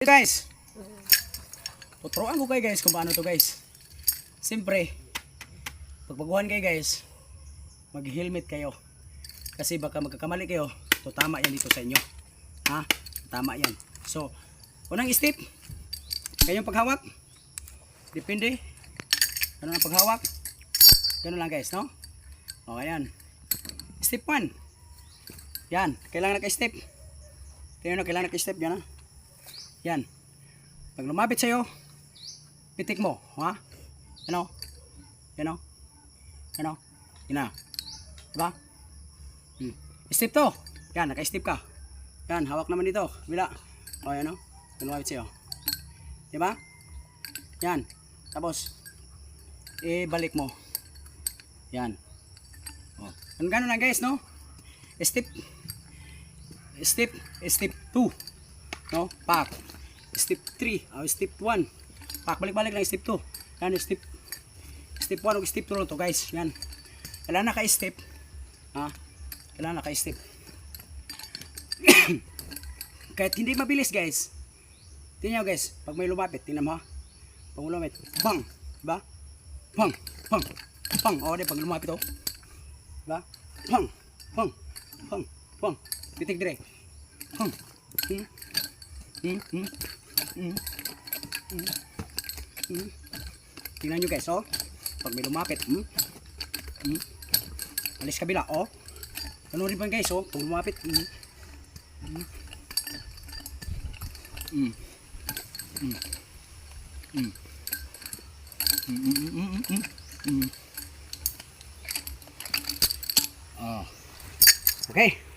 guys. Tuturuan ko kayo guys kung paano to guys. Siyempre, pagbaguhan kayo guys, mag-helmet kayo. Kasi baka magkakamali kayo, to tama yan dito sa inyo. Ha? Tama yan. So, unang step, kayong paghawak. Depende. Ano ang paghawak? Ganun lang guys, no? O, ayan. Step 1. Yan, kailangan naka-step. Tingnan nyo, kailangan naka-step yan ha. Yan. Pag lumapit sa'yo, pitik mo. Ha? Ano? Yan o. Ano? Yan na. Diba? Hmm. Step to. Yan, naka-step ka. Yan, hawak naman dito. Bila. O, yan o. Lumapit sa'yo. Diba? Yan. Tapos, ibalik mo. Yan. O. Ganun lang guys, no? Step. Step. Step 2. No? Pak. Step 3. O, step 1. Pak. Balik-balik lang step 2. Yan, step step 1 o step 2 lang to guys. Yan. Kailangan naka-step. Ha? Kailangan naka-step. Kahit hindi mabilis guys. Tingnan guys. Pag may lumapit, tingnan mo ha. Pag lumapit. Bang! Diba? Bang! Bang! Bang! O, di, pag lumapit oh. Diba? Bang! Bang! Bang! Bang! Titik dire. Bang! Hmm. Tingnan nyo guys, oh. Pag may lumapit, hmm. Hmm. Alis kabila, oh. Ano rin pa guys, oh. Pag lumapit, hmm. Hmm. Hmm. Hmm. Hmm. Hmm. Hmm. Hmm. Hmm. Hmm. Oh. Okay.